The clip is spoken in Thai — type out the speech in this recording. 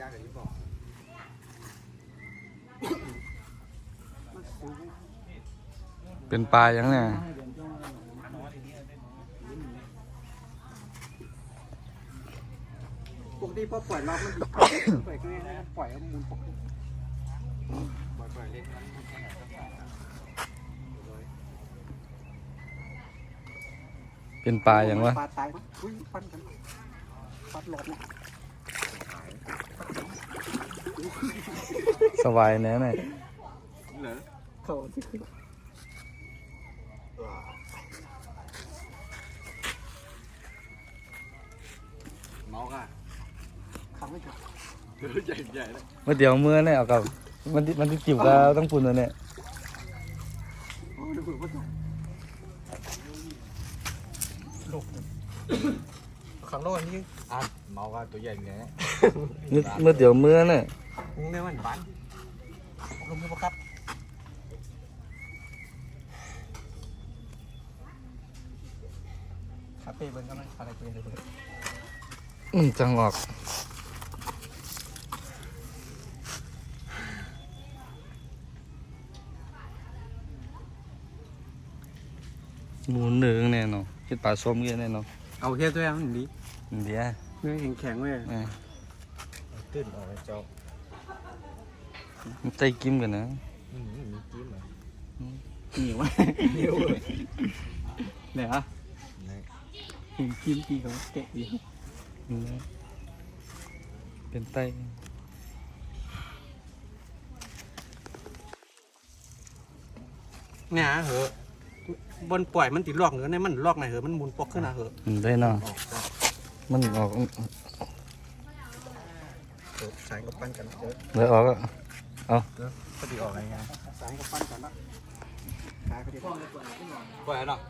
ยากอย่างที่บอกเป็นปลายังเนี่ยปกติพอปล่อยรอบมันดิปล่อยก็ไม่ได้ปล่อยแล้วมูลปกติปล่อยปล่อยเล็กนั้นมันแค่ไหนก็ปล่อยเป็นปลายังวะปลาตายมั้ยอุ้ยปั้นกันปั้นหลอดเนี่ย สบายแน่เนี่ยเขาที่คือเมาค่ะขับไม่ถึงเออใหญ่ใหญ่เลยมาเดี๋ยวเมื่อเนี่ยเอากับมันที่มันที่จิบก็ต้องปุ่นตัวเนี่ยขังโลกนี้อะเมาค่ะตัวใหญ่เมื่อเมื่อเดี๋ยวเมื่อเนี่ยมึงเนี่ยมันบ้าน ลงมือปะครับคาเฟ่เบิ้งก็ไม่อะไรกูยังเลยเบิ้งอืมจังออกหมูเนื้อแน่นอนคิดปลาส้มเงี้ยแน่นอนเอาเฮียตัวอย่างนี้เดี๋ยวเนื้อแข็งแข็งๆเว้ยเออตื่นออกเจ้า มันใจกิมกันนะอืมมีจิ้มเหรอเหนียวเดียวเลยเนี่ยอะเห็นจิ้มกี่เขาเตะดีเป็นไตเนี่ยเหอะบนปล่อยมันติดลอกเหรอในมันลอกไหนเหอะมันมุนปอกขึ้นนะเหอะได้เนาะมันออกสายกับปั้นกันเจอะเลยออกอะ พอดีออกอะไรเงี้ยสายกับปั้นกันนะสายพอดีปล่อยเนาะ